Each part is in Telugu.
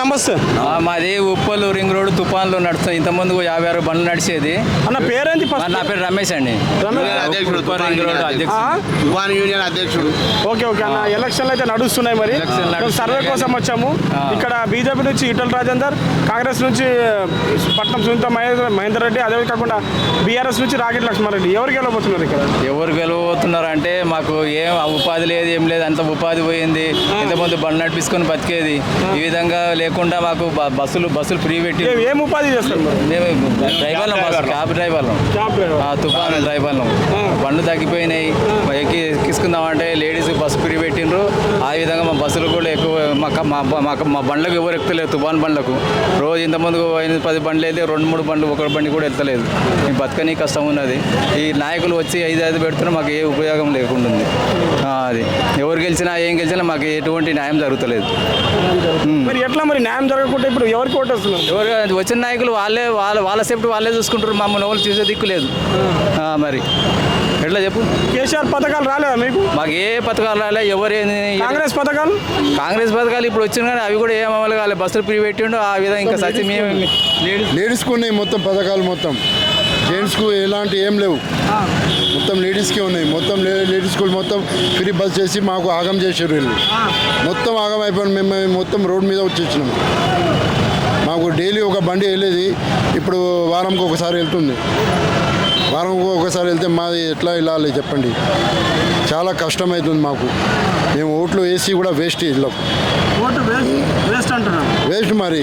నమస్తే మాది ఉప్పలు రింగ్ రోడ్ తుఫాన్లో నడుస్తుంది. ఇంతకుముందు యాభై ఆరు బండ్లు నడిచేది. అన్న పేరేంటి నా పేరు రమేష్ అండి. రమేష్. అధ్యక్షుడు ఉప్పల్ రింగ్ రోడ్ అధ్యక్షుడు. ఆ? తుఫాన్ యూనియన్ అధ్యక్షుడు. ఓకే ఓకే అన్న. ఎలక్షన్లు అయితే నడుస్తున్నాయి మరి. సర్వే కోసం వచ్చాము. ఇక్కడ బీజేపీ నుంచి ఈటల రాజేందర్ కాంగ్రెస్ నుంచి పట్నం సునీత మహేంద్ర మహేందర్ రెడ్డి అదే కాకుండా బీఆర్ఎస్ నుంచి రాకెట్ లక్ష్మారెడ్డి. ఎవరు గెలవబోతున్నారు ఇక్కడ? ఎవరు గెలవబోతున్నారు అంటే మాకు ఏం ఆ ఉపాధి లేదు ఏం లేదు. అంత ఉపాధి పోయింది. ఇంతకుముందు బండ్లు నడిపించుకొని బతికేది. ఈ విధంగా లేకుండా మాకు బ- బస్సులు బస్సులు ఫ్రీ పెట్టి ఏ- ఉపాధి చేస్తారు మరి? మేము డ్రైవర్లం బస్సు క్యాబ్ డ్రైవర్లం. తుఫాను డ్రైవర్లం. బండ్లు తగ్గిపోయినాయి. ఎక్కి ఎక్కించుకుందామంటే లేడీస్ బస్సు ఫ్రీ పెట్టిండ్రు. ఆ విధంగా మా బస్సులు కూడా ఎక్కువ మా క- మా బండ్లకు ఎవరు ఎక్కుతలేదు తుఫాన్ బండ్లకు. రోజు ఇంతమంది ఎనిమిది పది బండ్లు అయితే రెండు మూడు బండ్లు ఒక బండి కూడా వెళ్తలేదు ఈ బతకని కష్టం ఉన్నది. ఈ నాయకులు వచ్చి ఐదు ఐదు పెడుతున్నా మాకు ఏ ఉపయోగం లేకుండా అది. ఎవరు గెలిచినా ఏం గెలిచినా మాకు ఎటువంటి న్యాయం జరుగుతలేదు. మరి ఎట్లా మరి న్యాయం జరగకుండా ఇప్పుడు ఎవరికి ఓటేస్తున్నారు? ఎవరు వచ్చిన నాయకులు వాళ్ళే వాళ్ళ వాళ్ళ సేఫ్టీ వాళ్ళే చూసుకుంటారు. మమ్మల్ని ఎవరు చూసే దిక్కు లేదు. ఆ, మరి. ఎట్లా చెప్పు? కేసీఆర్ పథకాలు రాలేదా మీకు? మాకు ఏ పథకాలు రాలే ఎవరు ఏంది కాంగ్రెస్ పథకాలు? కాంగ్రెస్ పథకాలు ఇప్పుడు వచ్చిన కానీ అవి కూడా ఏం అమలు కాలే. బస్సులు ఫ్రీ పెట్టిండు ఆ విధంగా ఇంకా సత్యం మేము లేడీస్ లేడీస్కి ఉన్నాయి మొత్తం పథకాలు మొత్తం. జెంట్స్కు ఎలాంటి ఏం లేవు. మొత్తం లేడీస్కే ఉన్నాయి. మొత్తం లే- లేడీస్కు మొత్తం ఫ్రీ బస్ చేసి మాకు ఆగం చేశారు వీళ్ళు. మొత్తం ఆగం అయిపోయిన మేము మొత్తం రోడ్ మీద వచ్చేసినాము మాకు డైలీ ఒక బండి వెళ్ళేది. ఇప్పుడు వారంకి ఒకసారి వెళ్తుంది. వారంకి ఒకసారి వెళ్తే మాది ఎట్లా వెళ్ళాలి చెప్పండి. చాలా కష్టమవుతుంది మాకు. మేము ఓట్లు వేసి కూడా వేస్ట్ ఇళ్ళం. ఓట్లు వేస్ట్ అంటున్నాం వేస్ట్ మరి?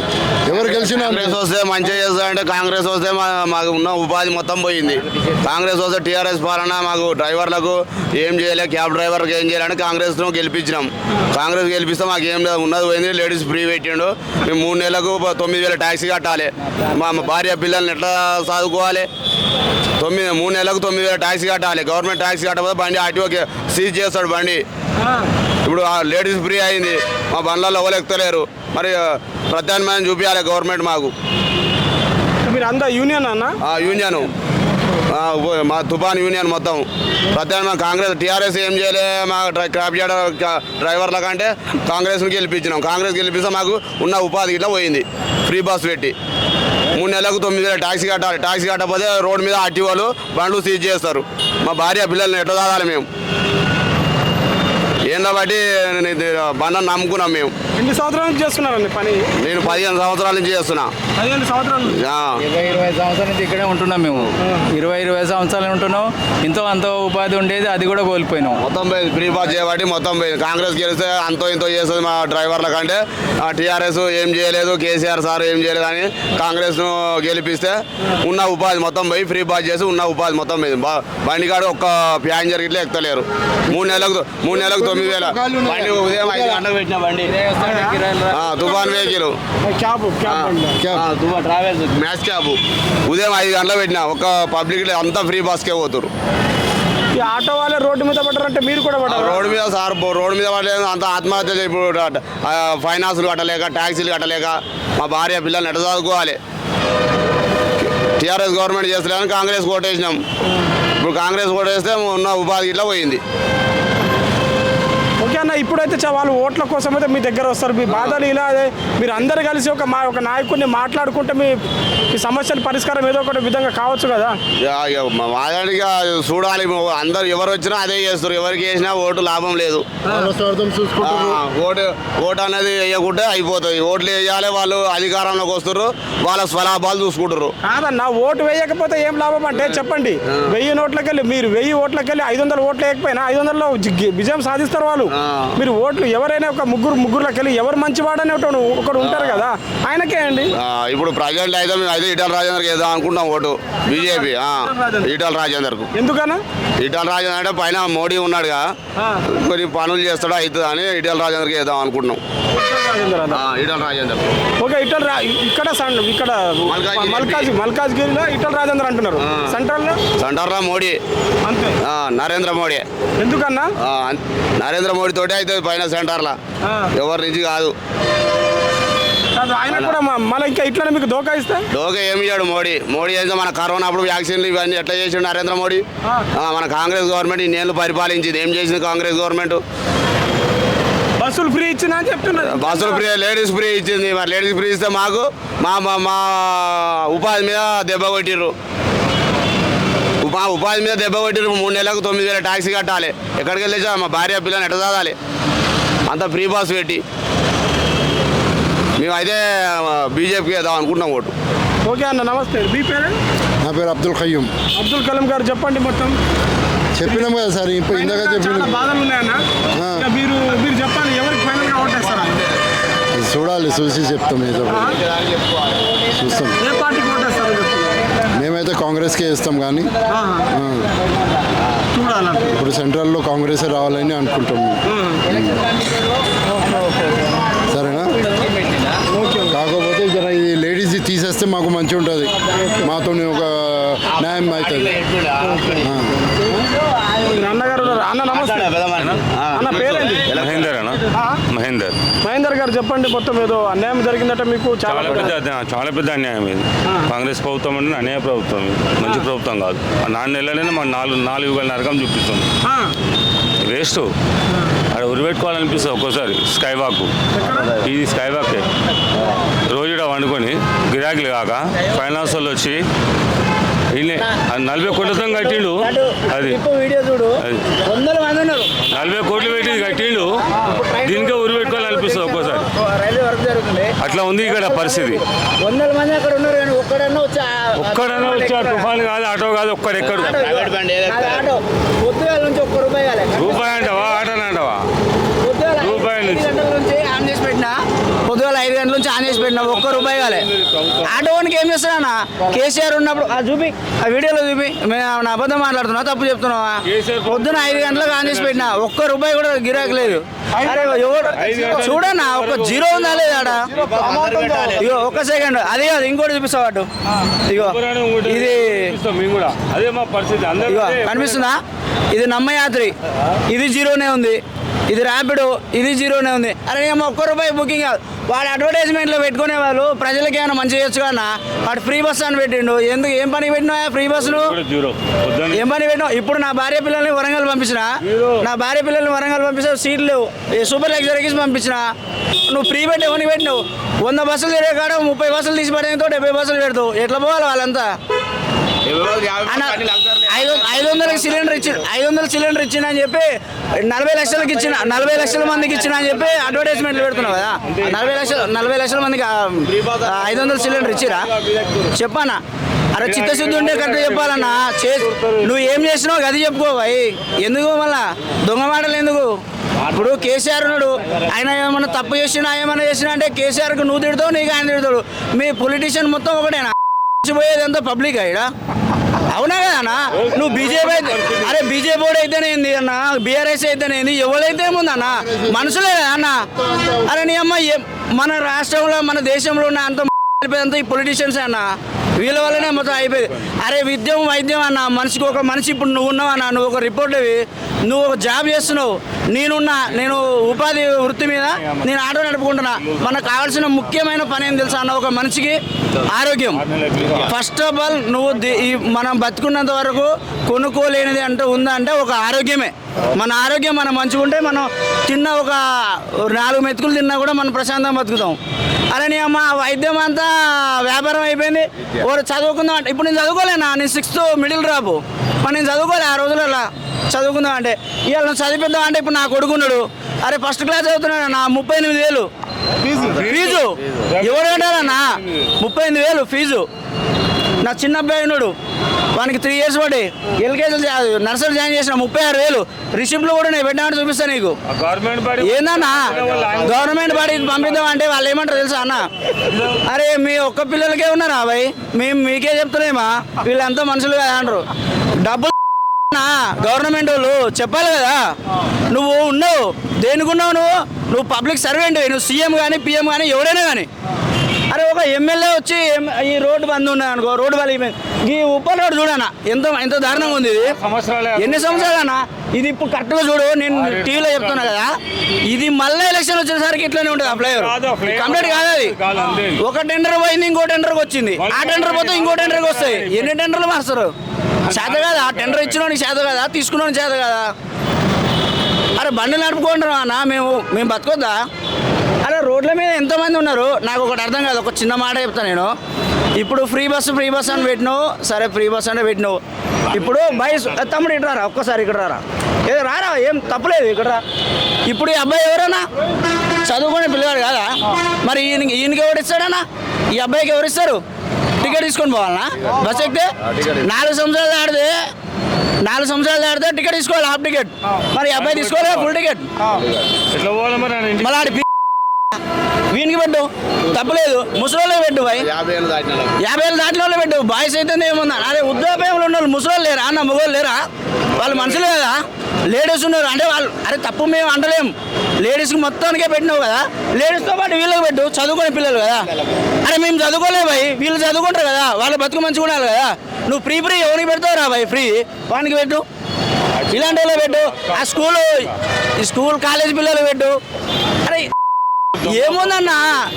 ఎవరు గెలిచినా కాంగ్రెస్ వస్తే మంచిగా చేస్తారంటే కాంగ్రెస్ వస్తే మా- మాకు ఉన్న ఉపాధి మొత్తం పోయింది. కాంగ్రెస్ వస్తే టీఆర్ఎస్ పాలన మాకు డ్రైవర్లకు ఏం చేయలే క్యాబ్ డ్రైవర్కి ఏం చేయాలని కాంగ్రెస్ను గెలిపించినాం. కాంగ్రెస్ గెలిపిస్తే మాకు ఏం లేదు ఉన్నది పోయింది లేడీస్ ఫ్రీ పెట్టిండు. మేము మూడు నెలలకు తొమ్మిది వేల ట్యాక్సీ కట్టాలి. మా మా భార్య పిల్లల్ని ఎట్లా చదువుకోవాలి తొమ్మిది మూడు నెలలకు తొమ్మిది వేల ట్యాక్సీ కట్టాలి. గవర్నమెంట్ ట్యాక్సీ కట్టకపోతే బండి ఆర్టీఓకి సీజ్ చేస్తాడు బండి. ఇప్పుడు ఆ లేడీస్ ఫ్రీ అయింది. మా బండ్లలో ఎవరు మరి ప్రత్యామ్నాయం చూపించాలి గవర్నమెంట్ మాకు. మీరు అందా యూనియన్ అన్న? ఆ యూనియన్. మా తుఫాన్ యూనియన్ మొత్తం. ప్రత్యామ్నాయం కాంగ్రెస్ టీఆర్ఎస్ ఏం చేయలే మా డ్రై- క్యాబ్ చేయడం కా- డ్రైవర్ల కంటే కాంగ్రెస్ని గెలిపించినాం. కాంగ్రెస్ గెలిపిస్తే మాకు ఉన్న ఉపాధి ఇట్లా పోయింది. ఫ్రీ బస్ పెట్టి. మూడు నెలలకు తొమ్మిది వేల ట్యాక్సీ కట్టాలి. ట్యాక్సీ కట్టకపోతే రోడ్డు మీద ఆర్టీఓలు బండ్లు సీజ్ చేస్తారు. మా భార్య పిల్లల్ని ఎట్లా చదవాలి మేము? ఏందో బట్టి బండ నమ్ముకున్నాం మేము. ఎన్ని సంవత్సరాల నుంచి చేస్తున్నారండి పని? నేను పదిహేను సంవత్సరాల నుంచి చేస్తున్నా. పదిహేను సంవత్సరాల ఇరవై ఇరవై సంవత్సరాల నుంచి ఇక్కడే ఉంటున్నాం మేము. ఇరవై ఇరవై సంవత్సరాలు ఉంటున్నాం. ఇంతో అంతో ఉపాధి ఉండేది అది కూడా కోల్పోయినాం. మొత్తం పోయింది ఫ్రీ పాస్ చేయబట్టి మొత్తం పోయింది కాంగ్రెస్ గెలిస్తే అంతో ఇంతో చేస్తుంది మా డ్రైవర్ల కంటే. టీఆర్ఎస్ ఏం చేయలేదు కేసీఆర్ సార్ ఏం చేయలేదు అని కాంగ్రెస్ను గెలిపిస్తే ఉన్న ఉపాధి మొత్తం పోయి ఫ్రీ పాస్ చేసి ఉన్న ఉపాధి మొత్తం పోయింది బా- బండి కాడ ఒక్క ప్యాసింజర్ ఇట్లా ఎక్కుతలేరు. మూడు నెలలకు మూడు నెలలకు తొమ్మిది వేల. బండి ఉదయం ఐదు గంటలకు పెట్టిన బండి. తుఫాన్ వెహికల్ మ్యాచ్ క్యాబ్. ఉదయం ఐదు గంటలకు పెట్టిన. ఒక పబ్లిక్ అంతా ఫ్రీ బస్కే పోతురు ఈ ఆటో వాళ్ళే రోడ్డు మీద పడ్డారంటే మీరు కూడా పడ్డారు? రోడ్డు మీద సార్ రోడ్డు మీద పడలేదు అంత ఆత్మహత్యలు ఇప్పుడు ఫైనాన్సులు కట్టలేక ట్యాక్సీలు కట్టలేక మా భార్య పిల్లల్ని ఎట్ట చదువుకోవాలి? టీఆర్ఎస్ గవర్నమెంట్ చేస్తలేదని కాంగ్రెస్ ఓటేసినాం ఇప్పుడు కాంగ్రెస్ ఓటేస్తే ఉన్న ఉపాధి ఇట్లా పోయింది. ఓకే అన్న ఇప్పుడైతే చ- వాళ్ళు ఓట్ల కోసం అయితే మీ దగ్గర వస్తారు. మీ బాధలు ఇలా అదే మీరు అందరు కలిసి ఒక మా ఒక నాయకుడిని మాట్లాడుకుంటే మీ మీ సమస్యల పరిష్కారం ఏదో ఒకటి విధంగా కావచ్చు కదా? ఇక- ఇక మా వాదానికి చూడాలి. అందరు ఎవరు వచ్చినా అదే చేస్తారు. ఎవరికి వేసినా ఓటు లాభం లేదు. ఓటు ఓటు అనేది వేయకుంటే అయిపోతుంది. ఓట్లు వేయాలి వాళ్ళు అధికారంలోకి వస్తారు వాళ్ళ స్వలాభాలు చూసుకుంటారు కాదన్న ఓటు వేయకపోతే ఏం లాభం అంటే చెప్పండి. వెయ్యి నోట్లకెళ్ళి మీరు వెయ్యి ఓట్లకెళ్ళి ఐదు వందల ఓట్లు వేయకపోయినా ఐదు వందలలో విజయం సాధిస్తారు వాళ్ళు. మీరు ఓట్లు ఎవరైనా ఒక ముగ్గురు ముగ్గురులకెళ్ళి ఎవరు మంచివాడని ఒకడు ఒకడు ఉంటారు కదా ఆయనకే అండి. ఇప్పుడు ప్రజెంట్ అయితే మేము అయితే ఈటల రాజేందర్కి వేద్దాం అనుకుంటాం ఓటు బీజేపీ ఈటల రాజేందర్కు. ఎందుకన్నా? ఈటల రాజేందర్ అంటే పైన మోడీ ఉన్నాడుగా. కొన్ని పనులు చేస్తాడు అవుతుంది అని ఈటల రాజేందర్కి వేద్దాం అనుకుంటున్నాం. ఈటల రాజేందర్ ఓకే ఇటల్ రా ఇక్కడ ఇక్కడ మల్కాజ్గిరి. మల్కాజ్ మల్కాజ్గిరిలో ఇటల్ రాజేందర్ అంటున్నారు. సెంట్రల్లో? సెంటర్లో మోడీ. అంతే. ఆ, నరేంద్ర మోడీ. ఎందుకన్నా? నరేంద్ర మోడీ తోటే అవుతుంది పైన సెంటర్లో. ఎవరి నుంచి కాదు. కాదు, ఆయన కూడా మ- మళ్ళీ ఇంకా ఇట్లనే మీకు దోకా ఇస్తే? లోకే ఏమి ఇయ్యాడు మోడీ. మోడీ అయితే మన కరోనా అప్పుడు వ్యాక్సిన్లు ఇవన్నీ ఎట్లా చేసిండు నరేంద్ర మోడీ? ఆ. మన కాంగ్రెస్ గవర్నమెంట్ ఇన్నేళ్ళు పరిపాలించింది. ఏం చేసింది కాంగ్రెస్ గవర్నమెంట్? బస్సులు ఫ్రీ ఇచ్చిందా అని చెప్తున్నారు. బస్సులు ఫ్రీ లేడీస్ ఫ్రీ ఇచ్చింది. మరి లేడీస్ ఫ్రీ ఇస్తే మాకు మా మా- మా ఉపాధి మీద దెబ్బ కొట్టిర్రు. మా ఉపాధి మీద దెబ్బ కొట్టిర్రు. మూడు నెలలకు తొమ్మిది వేల ట్యాక్సీ కట్టాలి. ఎక్కడికి వెళ్ళేసా మా భార్య పిల్లని ఎట్ట చదవాలి? అంత ఫ్రీ బస్ పెట్టి. మేమైతే బీజేపీకి వేద్దాం అనుకుంటున్నాం ఓటు. ఓకే అన్న నమస్తే. మీ పేరు? నా పేరు అబ్దుల్ ఖయ్యూం. అబ్దుల్ కలాం గారు చెప్పండి మొత్తం. చెప్పినాం కదా సార్ ఇప్పుడు ఇందాక చాలా చెప్పిన. బాధలు ఉన్నాయన్న ఆ. ఇక మీరు మీరు చెప్పాలి ఎవరికి ఫైనల్గా ఓటేస్తారా చూడాలి చూసి చెప్తాం ఏదో ఒకటి. చూస్తాం. ఏ పార్టీకి ఓటేస్తారో చెప్తున్నారు మేమైతే కాంగ్రెస్కే వేస్తాం కానీ ఆ, చూడాలంటే ఇప్పుడు సెంట్రల్లో కాంగ్రెస్ రావాలని అనుకుంటాం సరేనా కాకపోతే జర ఇది లేడీస్ తీసేస్తే మాకు మంచిగా ఉంటుంది మాతో ఒక న్యాయం అవుతుంది. మహేందర్ అన్న? మహేందర్. మహేందర్ గారు చెప్పండి మొత్తం ఏదో అన్యాయం జరిగిందట మీకు చాలా పెద్ద అన్యాయం, చాలా పెద్ద అన్యాయం ఇది. కాంగ్రెస్ ప్రభుత్వం అంటే అన్యాయ ప్రభుత్వం ఇది. మంచి ప్రభుత్వం కాదు. ఆ నాలుగు నెలలనే మన నాలుగు నాలుగు యుగాల నరకం చూపిస్తుంది. ఆ, వేస్ట్. అక్కడ ఉరిపెట్టుకోవాలనిపిస్తుంది ఒక్కోసారి స్కై వాక్ ఇది స్కై వాకే రోజు వండుకొని గిరాకీలు కాక ఫైనాన్స్ వాళ్ళు వచ్చి నలభై కోట్లతో కట్టిండు అది. వీడియో చూడు అది. వందల మంది ఉన్నారు. నలభై కోట్లు పెట్టి కట్టిండు దీనికే ఉరిపెట్టుకోవాలనిపిస్తుంది ఒక్కోసారి. అట్లా ఉంది ఇక్కడ పరిస్థితి. వందల మంది అక్కడ ఉన్నారు కానీ ఒక్కడన్నా వచ్చి తుఫాన్ కాదు ఆటో కాదు ఒక్కడెక్కడు పొద్దుగాల నుంచి రూపాయి కాలే రూపాయి అంటావా ఆటోని అంటావా పొద్దుగాల రూపాయి ఐదు నుంచి. గంటల నుంచి ఆన్ చేసి పెట్టినా పొద్దుగాల ఐదు గంటల నుంచి ఆనేసి పెట్టినా ఒక్క రూపాయి కాలే. ఆటోనికి ఏం చేస్తున్నా కేసీఆర్ ఉన్నప్పుడు ఆ చూపి ఆ వీడియోలో చూపి మేము నా అబద్ధం మాట్లాడుతున్నా తప్పు చెప్తున్నావా? పొద్దున ఐదు గంటలకు ఆనేసి పెట్టినా ఒక్క రూపాయి కూడా గిరాకీ లేదు. అరే ఎవడు? చూడన్నా ఒక జీరో ఉందా లేదా ఆడ? ఇగో ఒక్క సెకండ్. అదే కాదు ఇంకోటి చూపిస్తావు అటు? ఇగో ఇది కనిపిస్తుందా? ఇది నమ్మయాత్రి ఇది జీరోనే ఉంది. ఇది ర్యాపిడ్ ఇది జీరోనే ఉంది. అరే ఏమో ఒక్క రూపాయి బుకింగ్ కాదు. వాడు అడ్వర్టైజ్మెంట్లో పెట్టుకునే వాళ్ళు ప్రజలకి ఏమైనా మంచి చేయొచ్చు కన్నా వాడు ఫ్రీ బస్ అని పెట్టిండు. ఎందుకు? ఏం పని పెట్టినా ఫ్రీ బస్సులు? ఏం పని పెట్టినావు? ఇప్పుడు నా భార్య పిల్లల్ని వరంగల్ పంపించిన? నా భార్య పిల్లల్ని వరంగల్ పంపిస్తే సీట్లు లేవు. సూపర్ లగ్జరీకి పంపించిన? నువ్వు ఫ్రీ పెట్టి ఎవరికి పెట్టినావు? వంద బస్సులు తిరిగే కాడ ముప్పై బస్సులు తీసి పడేంతో డెబ్బై బస్సులు పెడతావు. ఎట్లా పోవాలి వాళ్ళంతా? అన్న ఐదు ఐదు వందలకి సిలిండర్ ఇచ్చి ఐదు వందల సిలిండర్ ఇచ్చిన అని చెప్పి నలభై లక్షలకి ఇచ్చిన నలభై లక్షల మందికి ఇచ్చిన అని చెప్పి అడ్వర్టైజ్మెంట్లు పెడుతున్నావు కదా? నలభై లక్షల నలభై లక్షల మందికి ఐదు వందల సిలిండర్ ఇచ్చిరా? చెప్పానా? అరే చిత్తశుద్ధి ఉండే కరెక్ట్ చెప్పాలన్నా చే నువ్వు ఏం చేసినావు అది చెప్పుకో భయ్ ఎందుకు మళ్ళా? దొంగ మాటలు ఎందుకు? ఇప్పుడు కేసీఆర్ ఉన్నాడు ఆయన ఏమన్నా తప్పు చేసినా ఏమన్నా చేసినా అంటే కేసీఆర్కి నువ్వు తిడతావు నీకు ఆయన తిడతాడు. మీ పొలిటీషియన్ మొత్తం ఒకటేనా? పోయేది ఎంతో పబ్లిక్ ఇక్కడ అవునా కదా అన్న? నువ్వు బీజేపీ అయితే అరే బీజేపీ కూడా అయితేనేంది అన్న? బీఆర్ఎస్ అయితేనేంది ఎవరైతే ఏముంది అన్న? మనుషులే కదా అన్న? అరే నీ అమ్మ మన రాష్ట్రంలో మన దేశంలో ఉన్న అంత ఈ పొలిటీషియన్స్ అన్న? వీళ్ళ వల్లనే మొత్తం అయిపోయింది. అరే విద్యం వైద్యం అన్న మనిషికి ఒక మనిషి ఇప్పుడు నువ్వు ఉన్నావు అన్న నువ్వు ఒక రిపోర్టర్వి నువ్వు ఒక జాబ్ చేస్తున్నావు. నేనున్నా నేను ఉపాధి వృత్తి మీద నేను ఆటో నడుపుకుంటున్నా. మనకు కావాల్సిన ముఖ్యమైన పని ఏం తెలుసా అన్న ఒక మనిషికి ఆరోగ్యం. ఫస్ట్ ఆఫ్ ఆల్ నువ్వు మనం బతుకున్నంత వరకు కొనుక్కోలేనిది అంటూ ఉందా అంటే ఒక ఆరోగ్యమే. మన ఆరోగ్యం మనం మంచిగా ఉంటే మనం తిన్న ఒక నాలుగు మెతుకులు తిన్నా కూడా మనం ప్రశాంతంగా బతుకుతాం. అలానే అమ్మ వైద్యం అంతా వ్యాపారం అయిపోయింది. వాడు చదువుకుందాం అంటే ఇప్పుడు నేను చదువుకోలేనా? నేను సిక్స్త్ మిడిల్ డ్రాప్ మరి నేను చదువుకోలే ఆ రోజులలో చదువుకుందాం అంటే. ఇవాళ నువ్వు చదివిద్దాం అంటే ఇప్పుడు నా కొడుకున్నాడు అరే ఫస్ట్ క్లాస్ చదువుతున్నాడు నా ముప్పై ఎనిమిది వేలు. ఫీజు. ఎవరు కట్టాలన్నా? ముప్పై ఎనిమిది వేలు ఫీజు. నా చిన్న అబ్బాయి ఉన్నాడు. వానికి త్రీ ఇయర్స్ పడి ఎల్కేజీ నర్సరీ జాయిన్ చేసిన ముప్పై ఆరు వేలు. రిసిప్ట్లు కూడా నేను పెట్టామని చూపిస్తాను నీకు. ఏందన్నా? గవర్నమెంట్ బడికి పంపిద్దాం అంటే వాళ్ళు ఏమంటారు తెలుసా అన్న? అరే మీ ఒక్క పిల్లలకే ఉన్నారా భయ్ మేము మీకే చెప్తున్నామా? వీళ్ళంతా మనుషులు కదా అంటారు. డబ్బులు గవర్నమెంట్ వాళ్ళు చెప్పాలి కదా. నువ్వు ఉన్నావు. దేనికి ఉన్నావు నువ్వు? నువ్వు పబ్లిక్ సర్వెంట్ నువ్వు సీఎం కానీ పిఎం కానీ ఎవడైనా కానీ ఒక ఎమ్మెల్యే వచ్చి ఈ రోడ్డు బంద్ ఉన్నది అనుకో రోడ్డు పలిగిపోయింది ఈ ఉప్పల్ రోడ్డు చూడనా ఎంత ఎంత దారుణంగా ఉంది ఇది? సంవత్సరాలే ఎన్ని సంవత్సరాలన్నా ఇది ఇప్పుడు కరెక్ట్గా చూడు నేను టీవీలో చెప్తున్నా కదా. ఇది మళ్ళీ ఎలక్షన్ వచ్చేసరికి ఇట్లానే ఉంటుంది ఆ flyover. కంప్లీట్ కాదు అది. ఒక టెండర్ పోయింది ఇంకో టెండర్కి వచ్చింది. ఆ టెండర్ పోతే ఇంకో టెండర్కి వస్తాయి. ఎన్ని టెండర్లు మారుస్తారు? చేత కదా? ఆ టెండర్ ఇచ్చినోనికి చేత కదా? తీసుకున్నోని చేత కదా? అరే బండి నడుపుకుంటాం అన్న. మేము మేము బతకొద్దా? అరే రోడ్ల మీద ఎంతమంది ఉన్నారు? నాకు ఒకటి అర్థం కాదు ఒక చిన్న మాట చెప్తాను నేను. ఇప్పుడు ఫ్రీ బస్సు ఫ్రీ బస్ అని పెట్టినావు. సరే ఫ్రీ బస్ అంటే పెట్టినావు. ఇప్పుడు బైస్ తమ్ముడు ఇటు రారా? ఒక్కసారి ఇక్కడ రారా? ఏదో రారా? ఏం తప్పలేదు ఇక్కడ. రా ఇప్పుడు ఈ అబ్బాయి ఎవరన్నా? చదువుకునే పిల్లవాడు కాదా? మరి ఈయన ఈయనకి ఎవరు ఇస్తాడన్నా? ఈ అబ్బాయికి ఎవరు ఇస్తారు? టికెట్ తీసుకొని పోవాలనా? బస్ ఎక్కితే నాలుగు సంవత్సరాలు ఆడితే నాలుగు సంవత్సరాలు ఆడితే టికెట్ తీసుకోవాలి హాఫ్ టికెట్. మరి అబ్బాయి తీసుకోవాలి ఫుల్ టికెట్? మళ్ళీ వీనికి పెట్టు. తప్పలేదు. ముసలోళ్ళే పెట్టు బాయ్. యాభై ఏళ్ళు దాటిన వాళ్ళు పెట్టు. బాయ్స్ అయితే ఏముందా? అదే వృద్ధాప్యంలో ఉన్న వాళ్ళు ముసలోళ్ళు లేరా? అన్న మగవాళ్ళు లేరా? వాళ్ళు మనుషులు కదా? లేడీస్ ఉన్నారు. అంటే వాళ్ళు అరే తప్పు మేము అంటలేం. లేడీస్కి మొత్తానికే పెట్టినావు కదా? లేడీస్తో పాటు వీళ్ళకి పెట్టు. చదువుకునే పిల్లలు కదా? అరే మేము చదువుకోలే భయ్ వీళ్ళు చదువుకుంటారు కదా? వాళ్ళ బతుకు మంచిగా ఉండాలి కదా? నువ్వు ఫ్రీ ఫ్రీ. ఎవరికి పెడతావు రా భయ్ ఫ్రీ. వానికి పెట్టు. ఇలాంటి వాళ్ళే పెట్టు. ఆ స్కూల్ ఈ స్కూల్ కాలేజ్ పిల్లలు పెట్టు. అరే ఏముందన్నా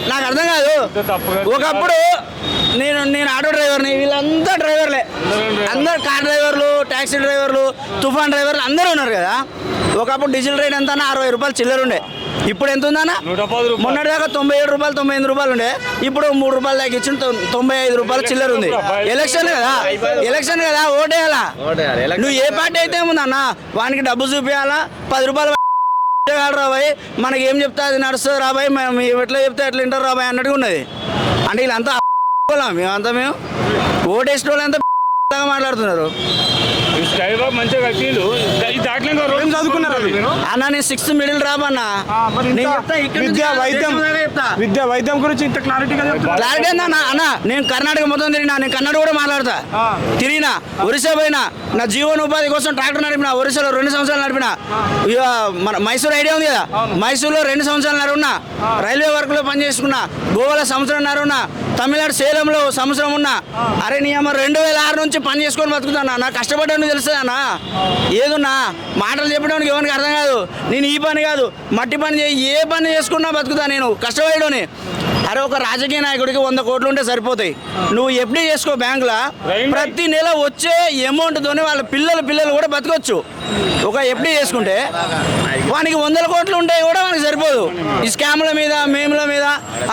నాకు అర్థం కాదు. ఒకప్పుడు నేను నేను ఆటో డ్రైవర్ని వీళ్ళంతా డ్రైవర్లే. అందరు కార్ డ్రైవర్లు ట్యాక్సీ డ్రైవర్లు తుఫాన్ డ్రైవర్లు అందరూ ఉన్నారు కదా. ఒకప్పుడు డీజిల్ రేట్ ఎంత అన్న అరవై రూపాయలు చిల్లర ఉండే. ఇప్పుడు ఎంత ఉందన్న. మొన్నటి దాకా తొంభై ఏడు రూపాయలు తొంభై ఎనిమిది రూపాయలు ఉండే. ఇప్పుడు మూడు రూపాయలు దాకా ఇచ్చిన తొ- తొంభై ఐదు రూపాయలు చిల్లర ఉంది. ఎలక్షన్ కదా? ఎలక్షన్ కదా? ఓటేయాలా? నువ్వు ఏ పార్టీ అయితే ఏముందన్న? వానికి డబ్బు చూపించాలా పది రూపాయలు రాబాయ్ మనకి ఏం చెప్తే అది నడుస్తుంది రాబాయ్ మేము ఎట్లా చెప్తే ఎట్లా వింటారు రాబాయ్ అన్నట్టుగా ఉన్నది. అంటే వీళ్ళంతా మేమంతా మేము ఓటేసిన వాళ్ళంతా మాట్లాడుతున్నారు. వాక్ మంచిగా కట్టిండు. ఈ దాంట్లో ఇంకా రోడ్డు ఏం చదువుకున్నారు అది? మీరు? అన్న నేను సిక్స్త్ మిడిల్ రాబన్నా విద్యా వైద్యం గురించి ఇంత క్లారిటీగా చెప్తున్నారు క్లారిటీ అన్న? నేను కర్ణాటక మొత్తం తిరిగినా నేను కన్నడ కూడా మాట్లాడతా. తిరిగినా ఒరిస్సా పోయినా నా జీవనోపాధి కోసం ట్రాక్టర్ నడిపిన ఒరిస్సాలో రెండు సంవత్సరాలు నడిపిన. మన మైసూర్ ఐడియా ఉంది కదా? మైసూర్లో రెండు సంవత్సరాలు నడున్నా రైల్వే వర్క్లో పని చేసుకున్నా గోవాలో సంవత్సరం నరున్నా తమిళనాడు సేలంలో సంవత్సరం ఉన్నా అరే నీ అమ్మ రెండు వేల ఆరు నుంచి పని చేసుకొని బతుకుతానా? నా కష్టపడ్డాను తెలుస్తుందన్నా ఏదున్నా? మాటలు చెప్పడానికి ఎవరికి అర్థం కాదు. నేను ఈ పని కాదు. మట్టి పని చేయి. ఏ పని చేసుకున్నా బతుకుతా నేను. కష్టపడని అరే ఒక రాజకీయ నాయకుడికి వంద కోట్లు ఉంటే సరిపోతాయి. నువ్వు ఎప్పుడు చేసుకో బ్యాంకులో. ప్రతి నెల వచ్చే అమౌంట్తోనే వాళ్ళ పిల్లల పిల్లలు కూడా బతకొచ్చు. ఒక ఎఫ్డీ చేసుకుంటే వానికి వందల కోట్లు ఉంటాయి కూడా వానికి సరిపోదు. ఈ స్కామ్ల మీద మేముల మీద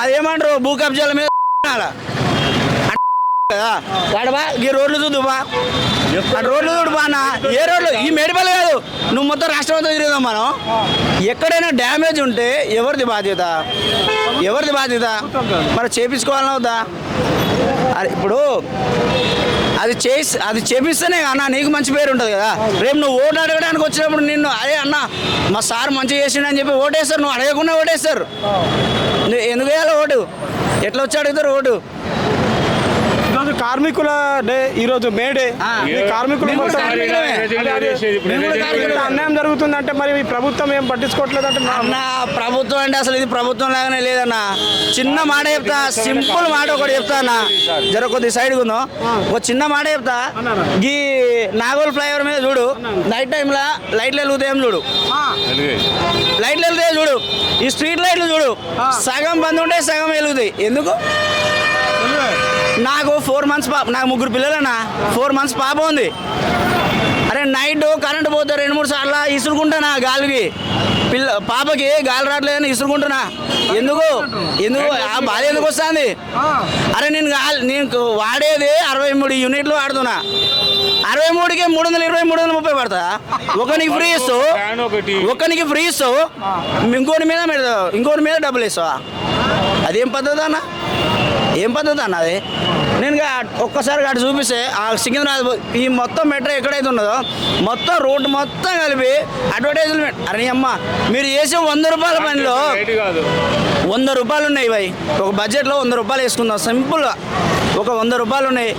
అదేమంటారు భూ కబ్జాల మీద వాడబా ఈ రోడ్లు చూద్దుబా ఆ రోడ్లు చూడు అన్న. ఏ రోడ్లు? ఈ మేడిపల్లి కాదు. నువ్వు మొత్తం రాష్ట్రం అంతా తిరుగుదాం మనం. ఎక్కడైనా డ్యామేజ్ ఉంటే ఎవరిది బాధ్యత? ఎవరిది బాధ్యత? మరి చేపించుకోవాలని అవుతా అరే ఇప్పుడు అది చేసి అది చేపిస్తేనే అన్న నీకు మంచి పేరు ఉంటుంది కదా. రేపు నువ్వు ఓటు అడగడానికి వచ్చినప్పుడు నిన్ను అదే అన్న మా సార్ మంచిగా చేసిండు అని చెప్పి ఓటేస్తారు. నువ్వు అడగకుండా ఓటేస్తారు. నువ్వు ఎందుకు వేయాలి ఓటు? ఎట్లా వచ్చి అడుగుతారు ఓటు? కార్మికుల డే ఈరోజు మే డే. ఈ కార్మికులు అన్యాయం జరుగుతుందంటే మరి ఈ ప్రభుత్వం ఏం పట్టించుకోవట్లేదు అంటే అన్న ప్రభుత్వం అంటే అసలు ఇది ప్రభుత్వం లాగానే లేదన్న. చిన్న మాట చెప్తా సింపుల్ మాట ఒకటి చెప్తా అన్న. జర కొద్ది సైడ్ ఉందో. ఒక చిన్న మాట చెప్తా. ఈ నాగోల్ ఫ్లైఓవర్ మీద చూడు నైట్ టైంలో లైట్లు వెలుగుతాయేం చూడు. వెలుగు. లైట్లు వెళ్తాయి చూడు. ఈ స్ట్రీట్ లైట్లు చూడు. సగం బంద్ ఉంటే సగం వెలుగుతాయి. ఎందుకు? నాకు ఫోర్ మంత్స్ పాప నాకు ముగ్గురు పిల్లలన్నా ఫోర్ మంత్స్ పాప ఉంది. అరే నైట్ కరెంట్ పోతే రెండు మూడు సార్లు ఇసురుకుంటానా గాలికి? పిల్ల పాపకి గాలి రావట్లేదని ఇసురుకుంటున్నా. ఎందుకు? ఎందుకు? ఆ బాధ ఎందుకు వస్తుంది? అరే నేను గాలి నేను వాడేది అరవై మూడు యూనిట్లు వాడుతున్నా. అరవై మూడుకి మూడు వందల ఇరవై మూడు వందల ముప్పై పడతా? ఒకనికి ఫ్రీ ఇస్తావు ఒక్కనికి ఫ్రీ ఇస్తావు ఇంకోటి మీద పెడతావు? ఇంకోటి మీద డబ్బులు ఇస్తావా? అదేం పద్ధతి అన్న? ఏం పద్ధతి అన్న అది నేను ఒక్కసారి అటు చూపిస్తే ఆ సికింద్రాబాద్ ఈ మొత్తం మెట్రో ఎక్కడైతే ఉన్నదో మొత్తం రోడ్డు మొత్తం కలిపి అడ్వర్టైజ్మెంట్ అరే అమ్మ మీరు చేసే వంద రూపాయల పనిలో వంద రూపాయలు ఉన్నాయి భయ్. ఒక బడ్జెట్లో వంద రూపాయలు వేసుకుందాం సింపుల్గా. ఒక వంద రూపాయలు ఉన్నాయి.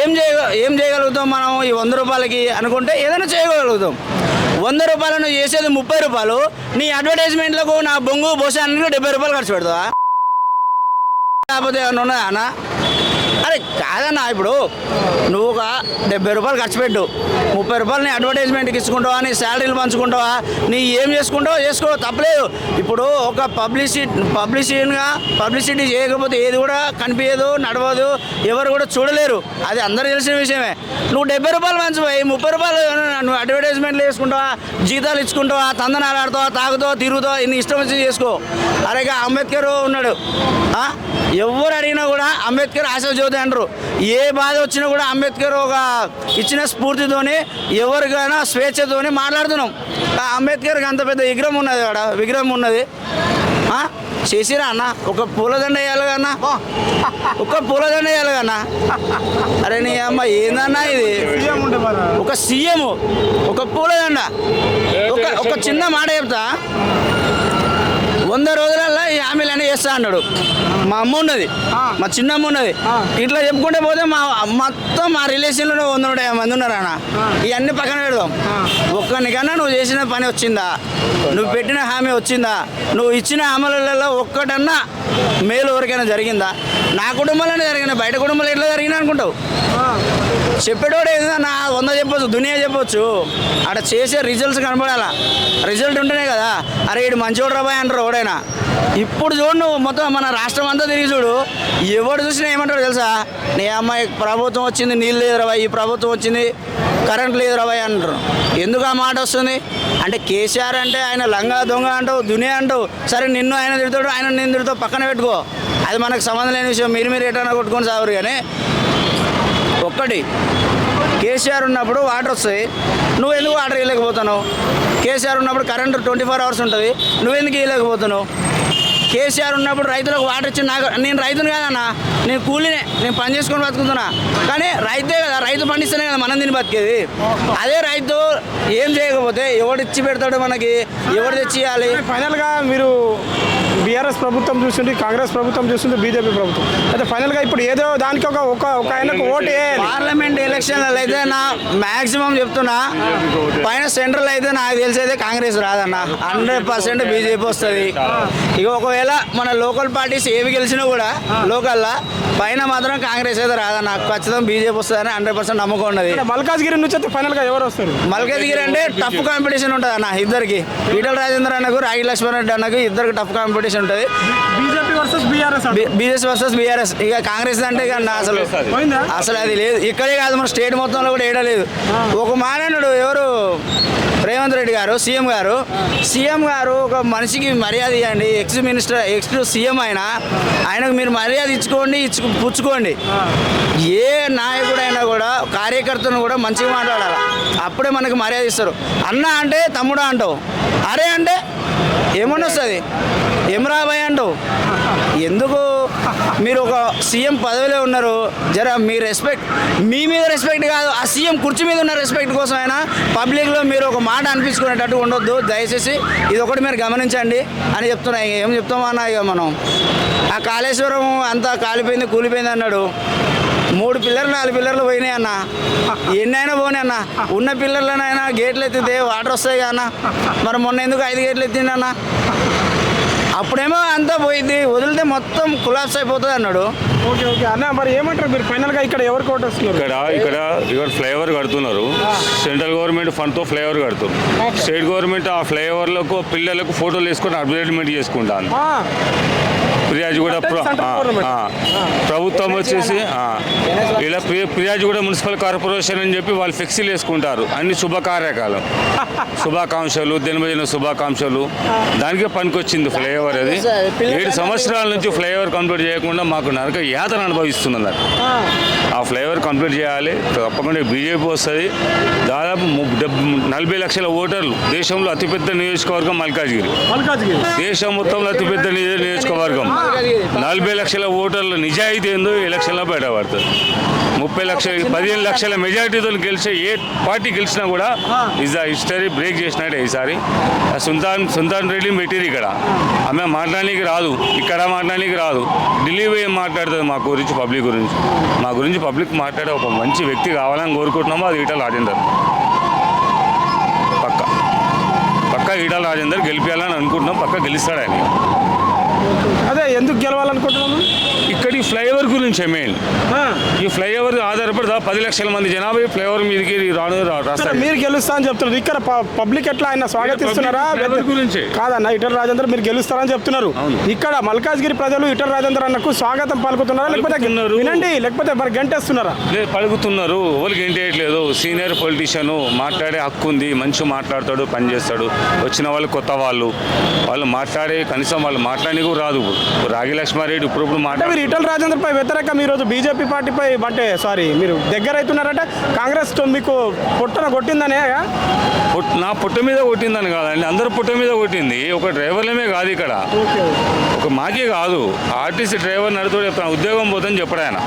ఏం చేయ ఏం చేయగలుగుతాం మనం ఈ వంద రూపాయలకి అనుకుంటే ఏదైనా చేయగలుగుతాం. వంద రూపాయలు నువ్వు చేసేది ముప్పై రూపాయలు నీ అడ్వర్టైజ్మెంట్లకు నా బొంగు బొస అన్ని డెబ్బై రూపాయలు ఖర్చు పెడతావా? లేకపోతే ఏమన్నా ఉన్నాయా అన్న? అరే కాదన్నా ఇప్పుడు నువ్వు ఒక డెబ్బై రూపాయలు ఖర్చు పెట్టు. ముప్పై రూపాయలు నీ అడ్వర్టైజ్మెంట్కి ఇచ్చుకుంటావా నీ శాలరీలు పంచుకుంటావా నీ ఏం చేసుకుంటావో చేసుకో తప్పలేదు. ఇప్పుడు ఒక పబ్లిసిటీ పబ్లిసిటీగా పబ్లిసిటీ చేయకపోతే ఏది కూడా కనిపించదు నడవదు ఎవరు కూడా చూడలేరు. అది అందరూ తెలిసిన విషయమే. నువ్వు డెబ్బై రూపాయలు మంచిపోయి ముప్పై రూపాయలు నువ్వు అడ్వర్టైజ్మెంట్లు వేసుకుంటావా జీతాలు ఇచ్చుకుంటావా తందనాలు ఆడతావా తాగుతావా తిరుగుతావు ఇన్ని ఇష్టం వచ్చి చేసుకో. అరేగా అంబేద్కర్ ఉన్నాడు. ఎవరు అడిగినా కూడా అంబేద్కర్ ఆశాజ్యోతి అంటారు. ఏ బాధ వచ్చినా కూడా అంబేద్కర్ ఒక ఇచ్చిన స్ఫూర్తితోని ఎవరికైనా స్వేచ్ఛతోని మాట్లాడుతున్నాం. ఆ అంబేద్కర్కి అంత పెద్ద విగ్రహం ఉన్నది అక్కడ విగ్రహం ఉన్నది. ఆ? చేసిరా అన్న? ఒక పూలదండ వేయాలన్నా ఒక పూలదండ వేయాలన్నా అరే నీ అమ్మ ఏందన్నా ఇది? ఒక సీఎం ఒక పూలదండ. ఒక ఒక చిన్న మాట చెప్తా. వంద రోజుల ఈ హామీలన్నీ చేస్తా అన్నాడు. మా అమ్మ ఉన్నది. మా చిన్నమ్మ ఉన్నది. ఇట్లా చెప్పుకుంటే పోతే మా మొత్తం మా రిలేషన్లో వంద నూట యాభై మంది ఉన్నారు అన్న ఇవన్నీ పక్కన పెడదాం. ఒక్కనికన్నా నువ్వు చేసిన పని వచ్చిందా? నువ్వు పెట్టిన హామీ వచ్చిందా? నువ్వు ఇచ్చిన హామీలలో ఒక్కటన్నా మేలు ఎవరికైనా జరిగిందా? నా కుటుంబంలోనే జరిగిన బయట కుటుంబంలో ఎట్లా జరిగినా అనుకుంటావు? చెప్పేటోడు ఏదన్నా? వంద చెప్పొచ్చు దునియా చెప్పొచ్చు. అక్కడ చేసే రిజల్ట్స్ కనబడాలా? రిజల్ట్ ఉంటేనే కదా. అరే ఇడు మంచోడు రాబాయ్ అంటారు ఎవడైనా. ఇప్పుడు చూడు నువ్వు మొత్తం మన రాష్ట్రం అంతా తిరిగి చూడు. ఎవడు చూసినా ఏమంటాడు తెలుసా? నీ అమ్మాయి ప్రభుత్వం వచ్చింది నీళ్ళు లేదు రాబాయ్ ఈ ప్రభుత్వం వచ్చింది కరెంట్ లేదు రాబాయ్ అంటారు. ఎందుకు ఆ మాట వస్తుంది? అంటే కేసీఆర్ అంటే ఆయన లంగా దొంగ అంటావు దునియా అంటావు. సరే నిన్ను ఆయన తిడతాడు ఆయన నేను తిడతావు పక్కన పెట్టుకో. అది మనకు సంబంధం లేని విషయం. మీరు మీరు ఎటన్నా కొట్టుకొని సాగురు కానీ ఒక్కటి. కేసీఆర్ ఉన్నప్పుడు వాటర్ వస్తాయి. నువ్వు ఎందుకు వాటర్ ఇవ్వలేకపోతున్నావు కేసీఆర్ ఉన్నప్పుడు కరెంటు ట్వంటీ ఫోర్ అవర్స్ ఉంటుంది. నువ్వెందుకు ఇవ్వలేకపోతున్నావు కేసీఆర్ ఉన్నప్పుడు రైతులకు వాటర్ ఇచ్చి నాకు నేను రైతును కాదన్నా నేను కూలీనే. నేను పని చేసుకొని బతుకుతున్నా. కానీ రైతే కదా రైతు పండిస్తేనే కదా మనం దీన్ని బతికేది. అదే రైతు ఏం చేయకపోతే ఎవడు ఇచ్చి పెడతాడు మనకి? ఎవడు తెచ్చి ఇవ్వాలి ఫైనల్గా మీరు బీఆర్ఎస్ ప్రభుత్వం చూస్తుంటే కాంగ్రెస్ ప్రభుత్వం చూస్తుంటే బీజేపీ ప్రభుత్వం. అయితే ఫైనల్గా ఇప్పుడు ఏదో దానికి ఒక ఒక ఒక ఆయనకు ఓటు వేయాలి. పార్లమెంట్ ఎలక్షన్లలో అయితే నా మాక్సిమం చెప్తున్నా పైన సెంట్రల్ అయితే నాకు తెలిసేదే కాంగ్రెస్ రాదన్న. హండ్రెడ్ పర్సెంట్ బీజేపీ వస్తుంది. ఇక ఒకవేళ మన లోకల్ పార్టీస్ ఏవి గెలిచినా కూడా లోకల్లా పైన మాత్రం కాంగ్రెస్ అయితే రాదన్న. ఖచ్చితంగా బీజేపీ వస్తుందని హండ్రెడ్ పర్సెంట్ నమ్మకం ఉన్నది. మల్కాజ్గిరి నుంచి అయితే ఫైనల్గా ఎవరు వస్తారు? మల్కాజ్గిరి అంటే టఫ్ కాంపిటీషన్ ఉంటుంది అన్న ఇద్దరికి. ఈటల రాజేంద్ర అన్నకు రాగి లక్ష్మణ్ రెడ్డి అన్నకు ఇద్దరికి టఫ్ కాంపిటీషన్ ఉంటుంది. BJP versus BRS BJP versus BRS. ఇక కాంగ్రెస్ అంటే అసలు? అసలు అది లేదు. ఇక్కడే కాదు మన స్టేట్ మొత్తంలో కూడా ఏడలేదు ఒక మానవుడు ఎవరు? రేవంత్ రెడ్డి గారు సీఎం గారు. సీఎం గారు ఒక మనిషికి మర్యాద ఇవ్వండి. ఎక్స్ మినిస్టర్ ఎక్స్ సీఎం అయినా ఆయనకు మీరు మర్యాద ఇచ్చుకోండి ఇచ్చుకు పుచ్చుకోండి. ఏ నాయకుడైనా కూడా కార్యకర్తను కూడా మంచిగా మాట్లాడాలి? అప్పుడే మనకి మర్యాద ఇస్తారు. అన్న అంటే తమ్ముడు అంటావు. అరే అంటే ఏమని వస్తుంది? ఏం రాబాయ్ అంటావు? ఎందుకు? మీరు ఒక సీఎం పదవిలో ఉన్నారు. జర మీ రెస్పెక్ట్ మీ మీద రెస్పెక్ట్ కాదు ఆ సీఎం కుర్చీ మీద ఉన్న రెస్పెక్ట్ కోసం అయినా పబ్లిక్లో మీరు ఒక మాట అనిపించుకునేటట్టు ఉండొద్దు. దయచేసి ఇది ఒకటి మీరు గమనించండి అని చెప్తున్నా. ఏం చెప్తామో అన్న ఇక మనం? ఆ కాళేశ్వరం అంతా కాలిపోయింది కూలిపోయింది అన్నాడు. మూడు పిల్లర్లు నాలుగు పిల్లర్లు పోయినాయి అన్న. ఎన్నైనా పోనీ అన్న. ఉన్న పిల్లర్లనైనా గేట్లు ఎత్తితే వాటర్ వస్తాయి కదా అన్న. మరి మొన్న ఎందుకు ఐదు గేట్లు ఎత్తింది అన్న? అప్పుడేమో అంతా పోయింది వదిలితే మొత్తం కులాప్స్ అయిపోతుంది అన్నాడు. Okay okay. అన్న మరి ఏమంటారు? మీరు ఫైనల్గా ఇక్కడ ఎవరికి ఓటు వస్తున్నారు? ఇక్కడ ఇక్కడ ఇక్కడ ఫ్లైఓవర్ కడుతున్నారు. సెంట్రల్ గవర్నమెంట్ ఫండ్తో ఫ్లైఓవర్ కడుతున్నారు స్టేట్ గవర్నమెంట్ ఆ ఫ్లైఓవర్లకు పిల్లలకు ఫోటోలు వేసుకొని అడ్వర్టైజ్మెంట్ చేసుకుంటాను గవర్నమెంట్. ఆ. ప్రభుత్వం వచ్చేసి ఇలా ఫి- ఫిర్యాజిగూడ మున్సిపల్ కార్పొరేషన్ అని చెప్పి వాళ్ళు ఫ్లెక్సీలు వేసుకుంటారు. అన్ని శుభకార్యకాలం శుభాకాంక్షలు జన్మదిన శుభాకాంక్షలు. దానికే పనికొచ్చింది ఫ్లైఓవర్ అది. ఏడు సంవత్సరాల నుంచి ఫ్లైఓవర్ కంప్లీట్ చేయకుండా మాకు నరక యాతన అనుభవిస్తున్నారు. ఆ. ఫ్లైఓవర్ కంప్లీట్ చేయాలి. తప్పకుండా బీజేపీ వస్తుంది. దాదాపు నలభై లక్షల ఓటర్లు దేశంలో అతిపెద్ద నియోజకవర్గం మల్కాజ్గిరి. దేశం మొత్తంలో అతిపెద్ద నియో- నియోజకవర్గం. నలభై లక్షల ఓటర్ల నిజాయితీ ఏందో ఎలక్షన్లో బయటపడుతుంది. ముప్పై లక్షల పదిహేను లక్షల మెజారిటీతో గెలిచే ఏ పార్టీ గెలిచినా కూడా ఇస్ హిస్టరీ బ్రేక్ చేసినట్టే ఈసారి. సుల్తాన్ సుల్తాన్ రెడ్డి మెటీరియల్ ఇక్కడ. ఆమె మాట్లాడడానికి రాదు. ఇక్కడ మాట్లాడడానికి రాదు. ఢిల్లీ పోయి మాట్లాడుతుంది మా గురించి పబ్లిక్ గురించి? మా గురించి పబ్లిక్ మాట్లాడే ఒక మంచి వ్యక్తి కావాలని కోరుకుంటున్నామో అది ఈటల రాజేందర్. పక్క. పక్క ఈటల రాజేందర్ గెలిపించాలని అనుకుంటున్నాం. పక్క గెలుస్తాడు ఆయన. ఎందుకు గెలవాలనుకుంటున్నాం ఇక్కడ ఈ ఫ్లైఓవర్ గురించే మెయిన్ ఈ ఫ్లైఓవర్ ఆధారపడి దా- పది లక్షల మంది జనాభా ఈ ఫ్లైఓవర్ మీదకి రాను రాస్తారు. మీరు గెలుస్తా అని చెప్తున్నారు. ఇక్కడ పబ్లిక్ ఎట్లా ఆయన స్వాగతిస్తున్నారా? గురించే. కాదన్న ఇటల రాజేందర్ మీరు గెలుస్తారని చెప్తున్నారు. ఇక్కడ మల్కాజ్గిరి ప్రజలు ఇటల రాజేందర్ అన్నకు స్వాగతం పలుకుతున్నారా? లేకపోతే. వినండి లేకపోతే మరి గంటేస్తున్నారా? లేదు పలుకుతున్నారు. ఎవరికి ఏంటేయట్లేదు సీనియర్ పొలిటీషియన్ మాట్లాడే హక్కు ఉంది. మంచి మాట్లాడతాడు పని చేస్తాడు. వచ్చిన వాళ్ళు కొత్త వాళ్ళు. వాళ్ళు మాట్లాడే కనీసం వాళ్ళు మాట్లాడి రాదు. రాగి లక్ష్మారెడ్డి ఇప్పుడు ఇప్పుడు అంటే మాట్లాడి మీరు ఇటల రాజేందర్ పై వ్యతిరేకం ఈ రోజు బీజేపీ పార్టీపై అంటే సారీ మీరు దగ్గర అవుతున్నారంటే కాంగ్రెస్తో మీకు పొట్టన కొట్టిందనే నా పుట్ట మీద కొట్టిందని కాదండి అందరు పుట్ట మీద కొట్టింది. ఒక డ్రైవర్లమే కాదు ఇక్కడ. ఒక మాకే కాదు ఆర్టీసీ డ్రైవర్ నడుతూ చెప్తాను ఉద్యోగం పోతుందని చెప్పడు ఆయన.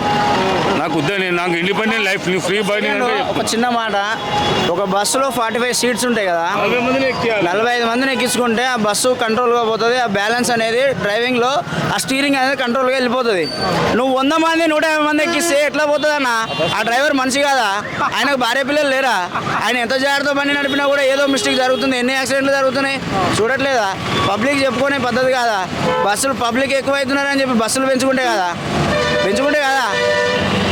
నాకు ఉద్యోగం నాకు ఇండిపెండెంట్ లైఫ్ నీ ఫ్రీ బైక్ ఒక చిన్న మాట ఒక బస్సులో ఫార్టీ ఫైవ్ సీట్స్ ఉంటాయి కదా. నలభై మందిని ఎక్కియాలి. నలభై ఐదు మందిని ఎక్కించుకుంటే ఆ బస్సు కంట్రోల్గా పోతుంది ఆ బ్యాలెన్స్ అనేది డ్రైవింగ్లో ఆ స్టీరింగ్ అనేది కంట్రోల్గా వెళ్ళిపోతుంది. నువ్వు వంద మంది నూట యాభై మందికి ఇస్తే ఎట్లా పోతుంది అన్న ఆ డ్రైవర్ మనిషి కాదా? ఆయనకు భార్య పిల్లలు లేరా? ఆయన ఎంత జాగ్రత్త బండి నడిపినా కూడా ఏదో మిస్టేక్ జరుగుతుంది ఎన్ని యాక్సిడెంట్లు జరుగుతున్నాయి చూడట్లేదా? పబ్లిక్ చెప్పుకునే పద్ధతి కాదా? బస్సులు పబ్లిక్ ఎక్కువ అవుతున్నారని చెప్పి బస్సులు పెంచుకుంటే కదా? పెంచుకుంటే కదా?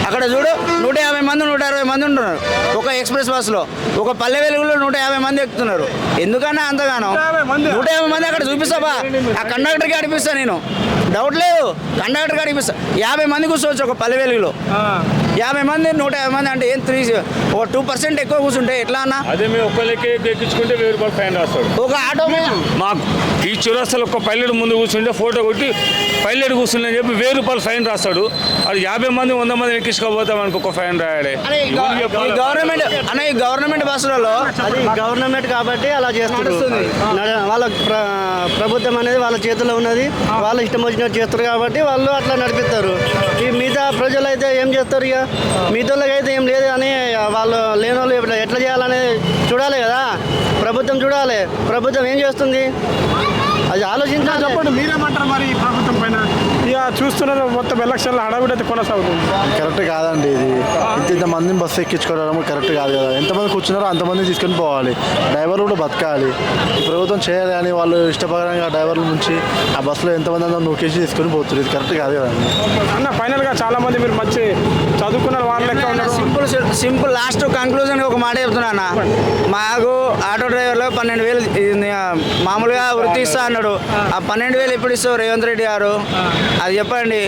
అక్కడ చూడు నూట యాభై మంది నూట అరవై మంది ఉంటున్నారు. ఒక ఎక్స్ప్రెస్ బస్సులో. ఒక పల్లె వెలుగులో నూట యాభై మంది ఎక్కుతున్నారు. ఎందుకన్నా అంతగానో? నూట యాభై మంది. అక్కడ చూపిస్తావా ఆ కండక్టర్కి అడిపిస్తా నేను. డౌట్ లేదు. కండక్టర్కి అడిపిస్తా. యాభై మంది కూర్చోవచ్చు ఒక పల్లె వెలుగులో. యాభై మంది నూట యాభై మంది అంటే ఏం త్రీ ఒక టూ పర్సెంట్ ఎక్కువ కూర్చుంటే ఎట్లా అన్న? అదే మేము ఒక్కరికి ఎక్కించుకుంటే వెయ్యి రూపాయలు ఫైన్ రాస్తాడు ఒక ఆటో మాకు ఈ చిరస్తలు ఒక పైలట్ ముందు కూర్చుంటే ఫోటో కొట్టి పైలట్ కూర్చుందని చెప్పి వెయ్యి రూపాయలు ఫైన్ రాస్తాడు. అది యాభై మంది వంద మంది ఎక్కించుకోపోతాం అనుకో ఒక ఫైన్ అనే ఈ గవర్నమెంట్ అనే ఈ గవర్నమెంట్ బస్సులలో అది గవర్నమెంట్ కాబట్టి అలా. నడ- వాళ్ళ ప్ర- ప్రభుత్వం అనేది వాళ్ళ చేతిలో ఉన్నది. వాళ్ళు ఇష్టం వచ్చినట్టు చేస్తారు కాబట్టి వాళ్ళు అట్లా నడిపిస్తారు. ఈ మిగతా ప్రజలు అయితే ఏం చేస్తారు ఇక? మిగతా అయితే ఏం లేదు అని వాళ్ళు లేని వాళ్ళు ఎట్లా చేయాలనేది చూడాలి కదా. ప్రభుత్వం చూడాలి. ప్రభుత్వం ఏం చేస్తుంది? అది ఆలోచించాలి. చెప్పండి మీరేమంటారు మరి ప్రభుత్వం పైన? ఇక చూస్తున్నారు మొత్తం ఎలక్షన్ల హడావిడి అయితే కొనసాగుతుంది. కరెక్ట్ కాదండి ఇది. ఇంత ఇంత మందిని బస్సు ఎక్కించుకోవడం కరెక్ట్ కాదు కదా. ఎంతమంది కూర్చున్నారో అంతమంది తీసుకొని పోవాలి. డ్రైవర్ కూడా బతకాలి. ప్రభుత్వం చేయాలి అని వాళ్ళు ఇష్టపరంగా డ్రైవర్ల నుంచి ఆ బస్సులో ఎంతమంది అందరూ నూకేసి తీసుకొని పోతున్నారు. ఇది కరెక్ట్ కాదు కదండి అన్న ఫైనల్గా చాలా మంది మీరు మంచి చదువుకున్న వాళ్ళ లెక్క ఉన్నారు. సింపుల్ సింపుల్ లాస్ట్ కంక్లూజన్ ఒక మాట చెప్తున్నా అన్న. మాకు ఆటో డ్రైవర్లో పన్నెండు వేలు మామూలుగా వృత్తి ఇస్తా అన్నాడు. ఆ పన్నెండు వేలు ఎప్పుడు ఇస్తావు రేవంత్ రెడ్డి గారు? అది చెప్పండి.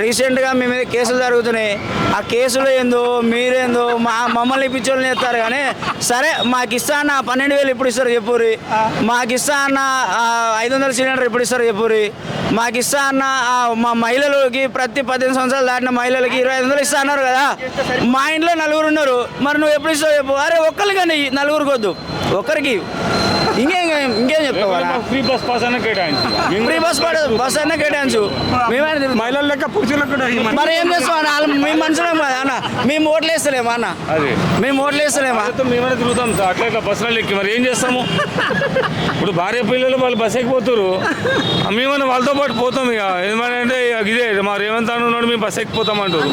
రీసెంట్గా మీ మీద కేసులు జరుగుతున్నాయి. ఆ కేసులు ఏందో మీరేందో మా మమ్మల్ని పిచ్చోళ్ళని చేస్తారు కానీ సరే మాకు ఇస్తా అన్న పన్నెండు వేలు ఇప్పుడు ఇస్తారు చెప్పురి మాకు ఇస్తా అన్న ఐదు వందల సిలిండర్ ఎప్పుడు ఇస్తారు చెప్పురి మాకు ఇస్తా అన్న మా మహిళలకి ప్రతి పద్దెనిమిది సంవత్సరాలు దాటిన మహిళలకి ఇరవై ఐదు వందలు ఇస్తా అన్నారు కదా. మా ఇంట్లో నలుగురు ఉన్నారు. మరి నువ్వు ఎప్పుడు ఇస్తావు చెప్పు? అరే ఒక్కరికి కానీ నలుగురికి వద్దు. ఒక్కరికి. ఇంకేం ఇంకేం చెప్తావు ఫ్రీ బస్ పాస్ అన్న కేటాయించి ఫ్రీ బస్ బస్ అన్న కేటాయించు మేమైనా. మహిళల లెక్క పురుషులకు కూడా మరి ఏం చేస్తాం అన్న వాళ్ళు మేము మనుషులేం కదా అన్న మేము ఓట్లు వేస్తలేమా అన్న అదే మేము ఓట్లు వేస్తలేమా వాళ్ళతో మేమైనా తిరుగుతాం సార్ అట్లా ఇట్లా బస్సులో ఎక్కి మరి ఏం చేస్తాము? ఇప్పుడు భార్య పిల్లలు వాళ్ళు బస్ ఎక్కిపోతారు మేమైనా వాళ్ళతో పాటు పోతాం ఇక. ఏమంటే ఇదే మా రేవంత్ ఉన్నాడు మేము బస్ ఎక్కిపోతాం అంటారు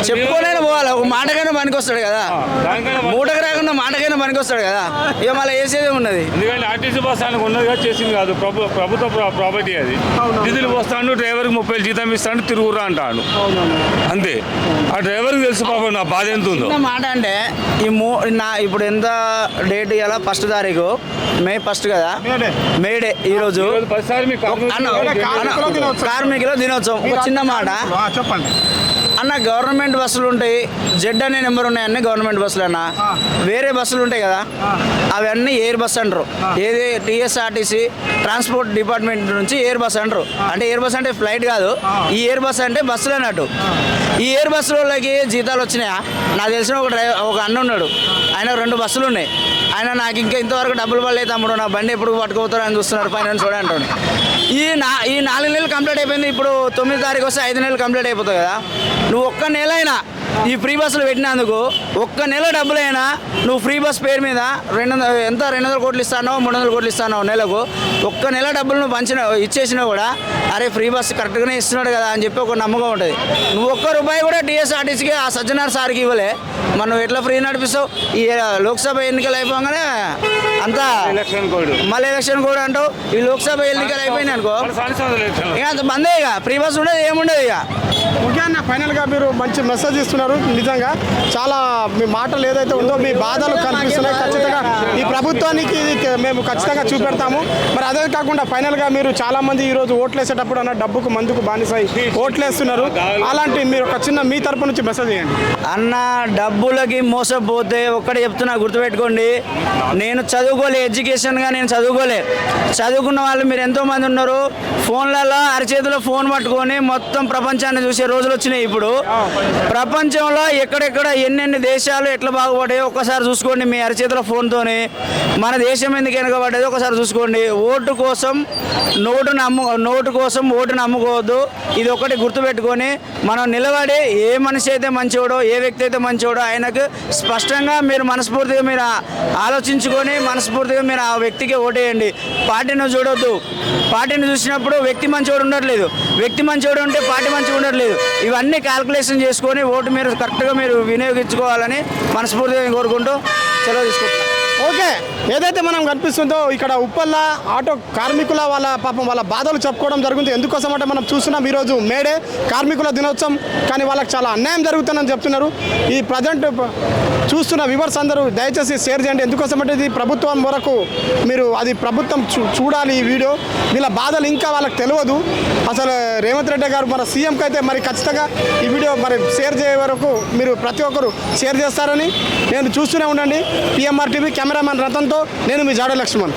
చెప్పుకోలేని పోవాలి. ఒక మాటకైనా పనికొస్తాడు కదా. దానికైనా పని- మూటకు రాకుండా మాటకైనా పనికొస్తాడు కదా. ఇక మళ్ళీ వేసేదే ఉన్నది. ఎందుకంటే ఆర్టీసీ బస్ ఆయనకు ఉన్నది కదా చేసింది కాదు. ప్రభు ప్రభుత్వ ప్రా- ప్రాపర్టీ అది. డీజిల్ పోస్తాడు డ్రైవర్కి ముప్పై వేలు జీతం ఇస్తాడు తిరుగురా అంటాడు. అంతే. ఆ డ్రైవర్కి తెలుసు పాపం నా బాధ ఎంత ఉందో. మాట అంటే ఈ మూ నా ఇప్పుడు ఎంత డేట్ ఇవాళ ఫస్ట్ తారీఖు. మే ఫస్ట్ కదా? మేడే. మీ కార్మికులు అన్న కార్మికుల దినోత్సవం. కార్మికుల దినోత్సవం. ఒక చిన్న మాట. చెప్పండి. అన్న గవర్నమెంట్ బస్సులు ఉంటాయి. జెడ్ అనే నెంబర్ ఉన్నాయన్నీ గవర్నమెంట్ బస్సులు అన్న. వేరే బస్సులు ఉంటాయి కదా. అవన్నీ ఎయిర్ బస్ అంటారు. ఏది టీఎస్ఆర్టీసీ ట్రాన్స్పోర్ట్ డిపార్ట్మెంట్ నుంచి ఎయిర్ బస్ అంటారు. అంటే ఎయిర్ బస్ అంటే ఫ్లైట్ కాదు. ఈ ఎయిర్ బస్ అంటే బస్సులు అన్నట్టు. ఈ ఎయిర్ బస్సులకి జీతాలు వచ్చినాయా? నాకు తెలిసిన ఒక డ్రైవర్ ఒక అన్న ఉన్నాడు. ఆయన రెండు బస్సులు ఉన్నాయి. ఆయన నాకు ఇంకా ఇంతవరకు డబ్బులు పడలేదు తమ్ముడు. నా బండి ఎప్పుడు పట్టుకుపోతారో అని చూస్తున్నారు కూడా అంటాడు. ఈ నా ఈ నాలుగు నెలలు కంప్లీట్ అయిపోయింది. ఇప్పుడు తొమ్మిది తారీఖు వస్తే ఐదు నెలలు కంప్లీట్ అయిపోతుంది కదా. నువ్వు ఒక్క నెల అయినా ఈ ఫ్రీ బస్సులు పెట్టినందుకు ఒక్క నెల డబ్బులైనా నువ్వు ఫ్రీ బస్ పేరు మీద రెండు వందల ఎంత? రెండు వందల కోట్లు ఇస్తానో మూడు వందల కోట్లు ఇస్తానో నెలకు. ఒక్క నెల డబ్బులు నువ్వు పంచిన ఇచ్చేసినా కూడా అరే ఫ్రీ బస్ కరెక్ట్గానే ఇస్తున్నాడు కదా అని చెప్పి ఒక నమ్మకం ఉంటుంది. నువ్వు ఒక్క రూపాయి కూడా టీఎస్ఆర్టీసీకి ఆ సజ్జనార్ సార్కి ఇవ్వలే. నువ్వు ఎట్లా ఫ్రీ నడిపిస్తావు? ఈ లోక్సభ ఎన్నికలు అయిపోగానే అంతా ఎలక్షన్ కోడ్. మళ్ళీ ఎలక్షన్ కూడా అంటావు. ఈ లోక్సభ ఎన్నికలు అయిపోయినాయి అనుకో. ఇక అంత బందే ఇక. ఫ్రీ బస్ ఉండదు ఏముండదు ఇక? ఓకే అన్న ఫైనల్గా మీరు మంచి మెసేజ్ ఇస్తున్నారు. నిజంగా చాలా మీ మాటలు ఏదైతే ఉందో మీ బాధలు కనిపిస్తున్నాయి. ఖచ్చితంగా ఈ ప్రభుత్వానికి మేము ఖచ్చితంగా చూపెడతాము. మరి అదే కాకుండా ఫైనల్గా మీరు చాలా మంది ఈ రోజు ఓట్లు వేసేటప్పుడు అన్న డబ్బుకు మందుకు బానిసై ఓట్లు వేస్తున్నారు అలాంటి మీరు ఒక చిన్న మీ తరపు నుంచి మెసేజ్ చేయండి అన్న డబ్బులకి మోసపోతే ఒక్కటి చెప్తున్నా గుర్తుపెట్టుకోండి. నేను చదువుకోలే ఎడ్యుకేషన్గా నేను చదువుకోలే. చదువుకున్న వాళ్ళు మీరు ఎంతోమంది ఉన్నారు? ఫోన్లలో అరచేతిలో ఫోన్ పట్టుకొని మొత్తం ప్రపంచాన్ని చూసే రోజులు వచ్చినాయి ఇప్పుడు. ప్రపంచంలో ఎక్కడెక్కడ ఎన్నెన్ని దేశాలు ఎట్లా బాగుపడ్డాయో ఒక్కసారి చూసుకోండి మీ అరచేతుల ఫోన్తోని. మన దేశం ఎందుకు వెనకబడ్డది ఒకసారి చూసుకోండి. ఓటు కోసం నోటు నమ్ము నోటు కోసం ఓటు నమ్ముకోవద్దు. ఇది ఒకటి గుర్తుపెట్టుకొని మనం నిలబడి ఏ మనిషి అయితే మంచివాడో ఏ వ్యక్తి అయితే మంచివాడో ఆయనకు స్పష్టంగా మీరు మనస్ఫూర్తిగా మీరు ఆలోచించుకొని మనస్ఫూర్తిగా మీరు ఆ వ్యక్తికి ఓటేయండి. పార్టీని చూడొద్దు. పార్టీని చూసినప్పుడు వ్యక్తి మంచివాడు ఉండట్లేదు. వ్యక్తి మంచివాడు ఉంటే పార్టీ మంచిగా ఉండట్లేదు. ఇవన్నీ క్యాల్కులేషన్ చేసుకొని ఓటు మీరు కరెక్ట్గా మీరు వినియోగించుకోవాలని మనస్ఫూర్తిగా కోరుకుంటూ సెలవు తీసుకుంటున్నాను. ఓకే ఏదైతే మనం కనిపిస్తుందో ఇక్కడ ఉప్పల్ల ఆటో కార్మికుల వాళ్ళ పాపం వాళ్ళ బాధలు చెప్పుకోవడం జరుగుతుంది. ఎందుకోసం అంటే మనం చూస్తున్నాం ఈరోజు మేడే కార్మికుల దినోత్సవం కానీ వాళ్ళకి చాలా అన్యాయం జరుగుతుందని చెప్తున్నారు. ఈ ప్రజెంట్ చూస్తున్న వివర్స్ అందరూ దయచేసి షేర్ చేయండి. ఎందుకోసం అంటే ఇది ప్రభుత్వం వరకు మీరు అది ప్రభుత్వం చూ చూడాలి ఈ వీడియో. వీళ్ళ బాధలు ఇంకా వాళ్ళకి తెలియదు. అసలు రేవంత్ రెడ్డి గారు మన సీఎంకి అయితే మరి ఖచ్చితంగా ఈ వీడియో మరి షేర్ చేయ వరకు మీరు ప్రతి ఒక్కరు షేర్ చేస్తారని నేను చూస్తూనే ఉండండి. పిఎంఆర్ టీవీ కెమెరామెన్ రతన్తో నేను మీ జాడ లక్ష్మణ్.